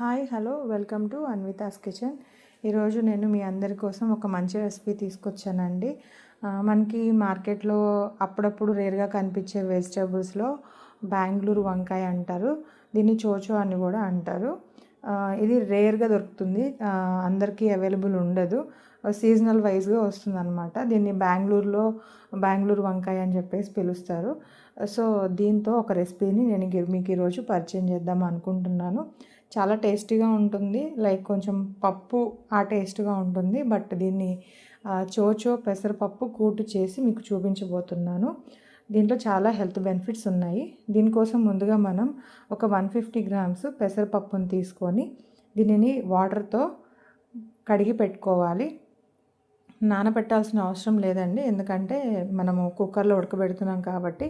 Hi hello welcome to Anvita's kitchen. ఈరోజు నేను మీ అందరి కోసం ఒక మంచి రెసిపీ తీసుకొచ్చానండి. మనకి మార్కెట్లో అప్పుడప్పుడు రేర్గా కనిపించే వెజిటేబుల్స్లో బెంగళూరు వంకాయ అంటారు దీన్ని చోచో అని కూడా అంటారు. ఇది రేర్గా దొరుకుతుంది. అందరికీ అవైలబుల్ ఉండదు. సీజనల్ వైజ్గా వస్తుంది అనమాట దీన్ని బెంగళూరులో బెంగళూరు వంకాయ అని చెప్పేసి పిలుస్తారు. సో దీంతో ఒక రెసిపీని నేను మీకు ఈరోజు పరిచయం చేద్దాం అనుకుంటున్నాను. చాలా టేస్టీగా ఉంటుంది. లైక్ కొంచెం పప్పు ఆ టేస్ట్గా ఉంటుంది. బట్ దీన్ని చోచో పెసరపప్పు కూటు చేసి మీకు చూపించబోతున్నాను. దీంట్లో చాలా హెల్త్ బెనిఫిట్స్ ఉన్నాయి. దీనికోసం ముందుగా మనం ఒక వన్ ఫిఫ్టీ గ్రామ్స్ పెసరపప్పును తీసుకొని దీనిని వాటర్తో కడిగి పెట్టుకోవాలి. నానబెట్టాల్సిన అవసరం లేదండి. ఎందుకంటే మనము కుక్కర్లో ఉడకబెడుతున్నాం కాబట్టి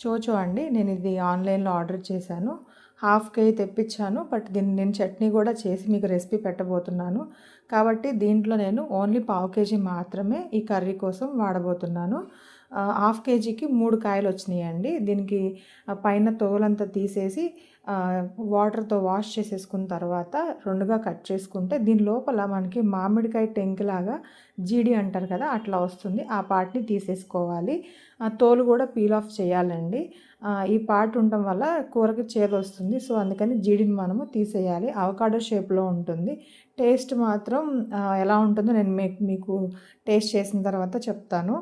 చోచో అండి. నేను ఇది ఆన్లైన్లో ఆర్డర్ చేశాను. హాఫ్ కేజీ తెప్పించాను బట్ దీన్ని నేను చట్నీ కూడా చేసి మీకు రెసిపీ పెట్టబోతున్నాను. కాబట్టి దీంట్లో నేను ఓన్లీ పావు కేజీ మాత్రమే ఈ కర్రీ కోసం వాడబోతున్నాను. హాఫ్ కేజీకి మూడు కాయలు వచ్చినాయండి. దీనికి పైన తోలంతా తీసేసి వాటర్తో వాష్ చేసేసుకున్న తర్వాత రెండుగా కట్ చేసుకుంటే దీని లోపల మనకి మామిడికాయ టెంకులాగా జీడి అంటారు కదా అట్లా వస్తుంది. ఆ పార్ట్ని తీసేసుకోవాలి. ఆ తోలు కూడా పీల్ ఆఫ్ చేయాలండి. ఈ పార్ట్ ఉండటం వల్ల కూరకి చేదు వస్తుంది. సో అందుకని జీడిని మనము తీసేయాలి. అవకాడో షేప్లో ఉంటుంది. టేస్ట్ మాత్రం ఎలా ఉంటుందో నేను మీకు మీకు టేస్ట్ చేసిన తర్వాత చెప్తాను.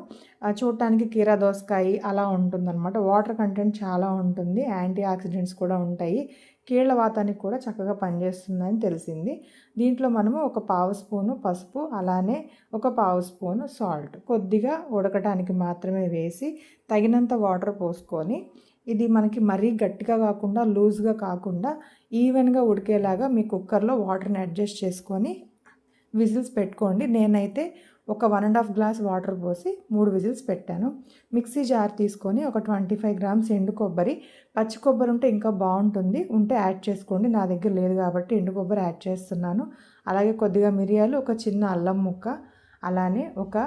చూడటానికి కీరా దోసకాయ అలా ఉంటుందన్నమాట. వాటర్ కంటెంట్ చాలా ఉంటుంది. యాంటీ ఆక్సిడెంట్స్ కూడా ఉంటాయి. కీళ్ళ వాతానికి కూడా చక్కగా పనిచేస్తుందని తెలిసింది. దీంట్లో మనము ఒక పావు స్పూను పసుపు అలానే ఒక పావు స్పూను సాల్ట్ కొద్దిగా ఉడకటానికి మాత్రమే వేసి తగినంత వాటర్ పోసుకొని ఇది మనకి మరీ గట్టిగా కాకుండా లూజ్గా కాకుండా ఈవెన్గా ఉడికేలాగా మీ కుక్కర్లో వాటర్ని అడ్జస్ట్ చేసుకొని విజిల్స్ పెట్టుకోండి. నేనైతే ఒక one and half glass water పోసి మూడు విజిల్స్ పెట్టాను. మిక్సీ జార్ తీసుకొని ఒక ట్వంటీ ఫైవ్ గ్రామ్స్ ఎండు కొబ్బరి. పచ్చి కొబ్బరి ఉంటే ఇంకా బాగుంటుంది. ఉంటే యాడ్ చేసుకోండి. నా దగ్గర లేదు కాబట్టి ఎండు కొబ్బరి యాడ్ చేస్తున్నాను. అలాగే కొద్దిగా మిరియాలు ఒక చిన్న అల్లం ముక్క అలానే ఒక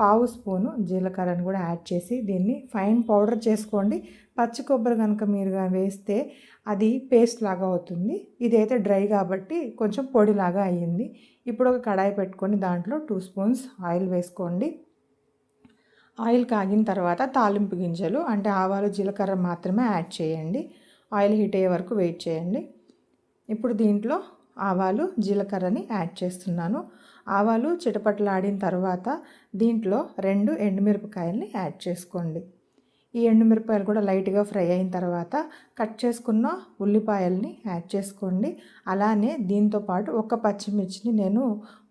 పావు స్పూను జీలకర్రని కూడా యాడ్ చేసి దీన్ని ఫైన్ పౌడర్ చేసుకోండి. పచ్చి కొబ్బరి కనుక మీరు వేస్తే అది పేస్ట్ లాగా అవుతుంది. ఇదైతే డ్రై కాబట్టి కొంచెం పొడిలాగా అయ్యింది. ఇప్పుడు ఒక కడాయి పెట్టుకొని దాంట్లో టూ స్పూన్స్ ఆయిల్ వేసుకోండి. ఆయిల్ కాగిన తర్వాత తాలింపు గింజలు అంటే ఆవాలు జీలకర్ర మాత్రమే యాడ్ చేయండి. ఆయిల్ హీట్ అయ్యే వరకు వెయిట్ చేయండి. ఇప్పుడు దీంట్లో ఆవాలు జీలకర్రని యాడ్ చేస్తున్నాను. ఆవాలు చిటపటలాడిన తర్వాత దీంట్లో రెండు ఎండుమిరపకాయల్ని యాడ్ చేసుకోండి. ఈ ఎండుమిరపకాయలు కూడా లైట్గా ఫ్రై అయిన తర్వాత కట్ చేసుకున్న ఉల్లిపాయల్ని యాడ్ చేసుకోండి. అలానే దీంతో పాటు ఒక పచ్చిమిర్చిని నేను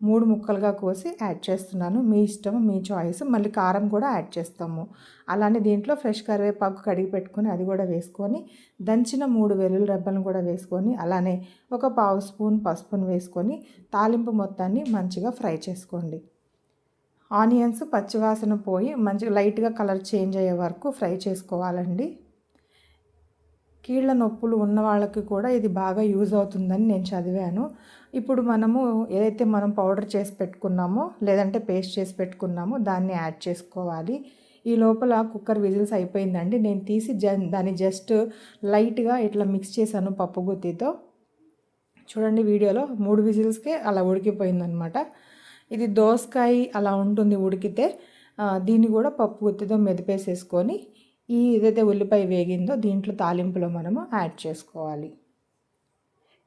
మూడు ముక్కలుగా కోసి యాడ్ చేస్తున్నాను. మీ ఇష్టం మీ చాయిస్. మళ్ళీ కారం కూడా యాడ్ చేస్తాము. అలానే దీంట్లో ఫ్రెష్ కరివేపాకు కడిగి పెట్టుకొని అది కూడా వేసుకొని దంచిన మూడు వెల్లుల్లి రెబ్బలను కూడా వేసుకొని అలానే ఒక పావు స్పూన్ పసుపును వేసుకొని తాలింపు మొత్తాన్ని మంచిగా ఫ్రై చేసుకోండి. ఆనియన్స్ పచ్చివాసన పోయి మంచిగా లైట్గా కలర్ చేంజ్ అయ్యే వరకు ఫ్రై చేసుకోవాలండి. కీళ్ళ నొప్పులు ఉన్న వాళ్ళకి కూడా ఇది బాగా యూజ్ అవుతుందని నేను చదివాను. ఇప్పుడు మనము ఏదైతే మనం పౌడర్ చేసి పెట్టుకున్నామో లేదంటే పేస్ట్ చేసి పెట్టుకున్నామో దాన్ని యాడ్ చేసుకోవాలి. ఈ లోపల కుక్కర్ విజిల్స్ అయిపోయిందండి. నేను తీసి జ దాన్ని జస్ట్ లైట్గా ఇట్లా మిక్స్ చేశాను పప్పు గుత్తితో. చూడండి వీడియోలో మూడు విజిల్స్కే అలా ఉడికిపోయిందనమాట. ఇది దోసకాయ అలా ఉంటుంది ఉడికితే దీన్ని కూడా పప్పు గుత్తితో మెదిపేసేసుకొని ఈ ఏదైతే ఉల్లిపాయ వేగిందో దీంట్లో తాలింపులో మనము యాడ్ చేసుకోవాలి.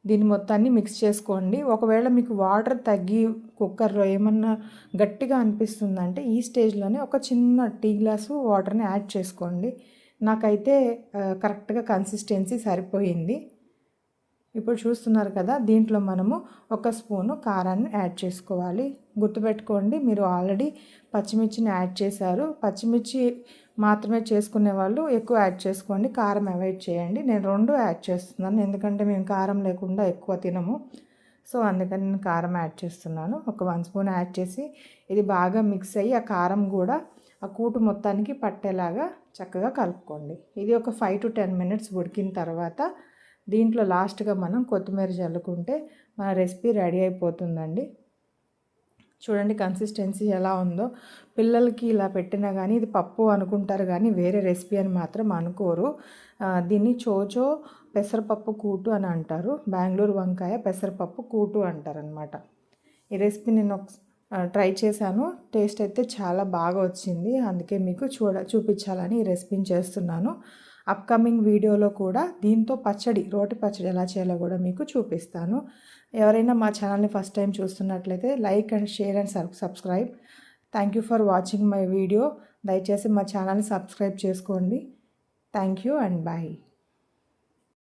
దీన్ని మొత్తాన్ని మిక్స్ చేసుకోండి. ఒకవేళ మీకు వాటర్ తగ్గి కుక్కర్లో ఏమన్నా గట్టిగా అనిపిస్తుందంటే ఈ స్టేజ్లోనే ఒక చిన్న టీ గ్లాసు వాటర్ని యాడ్ చేసుకోండి. నాకైతే కరెక్ట్గా కన్సిస్టెన్సీ సరిపోయింది. ఇప్పుడు చూస్తున్నారు కదా దీంట్లో మనము ఒక స్పూను కారాన్ని యాడ్ చేసుకోవాలి. గుర్తుపెట్టుకోండి మీరు ఆల్రెడీ పచ్చిమిర్చిని యాడ్ చేశారు. పచ్చిమిర్చి మాత్రమే చేసుకునే వాళ్ళు ఎక్కువ యాడ్ చేసుకోండి కారం అవాయిడ్ చేయండి. నేను రెండు యాడ్ చేస్తున్నాను ఎందుకంటే మేము కారం లేకుండా ఎక్కువ తినము. సో అందుకని నేను కారం యాడ్ చేస్తున్నాను. ఒక వన్ స్పూన్ యాడ్ చేసి ఇది బాగా మిక్స్ అయ్యి ఆ కారం కూడా ఆ కూటు మొత్తానికి పట్టేలాగా చక్కగా కలుపుకోండి. ఇది ఒక ఫైవ్ టు టెన్ మినిట్స్ ఉడికిన తర్వాత దీంట్లో లాస్ట్గా మనం కొత్తిమీర చల్లుకుంటే మన రెసిపీ రెడీ అయిపోతుందండి. చూడండి కన్సిస్టెన్సీ ఎలా ఉందో. పిల్లలకి ఇలా పెట్టినా కానీ ఇది పప్పు అనుకుంటారు కానీ వేరే రెసిపీ అని మాత్రం అనుకోరు. దీన్ని చోచో పెసరపప్పు కూటు అని అంటారు. బెంగళూరు వంకాయ పెసరపప్పు కూటు అంటారు అనమాట ఈ రెసిపీ నేను ఒక ట్రై చేశాను. టేస్ట్ అయితే చాలా బాగా వచ్చింది. అందుకే మీకు చూడ చూపించాలని ఈ రెసిపీని చేస్తున్నాను. అప్కమింగ్ వీడియోలో కూడా దీంతో పచ్చడి రోటి పచ్చడి ఎలా చేయాలో కూడా మీకు చూపిస్తాను. ఎవరైనా మా ఛానల్ని ఫస్ట్ టైం చూస్తున్నట్లయితే like and share and subscribe. Thank you for watching my video. దయచేసి మా ఛానల్ని సబ్స్క్రైబ్ చేసుకోండి. Thank you and bye.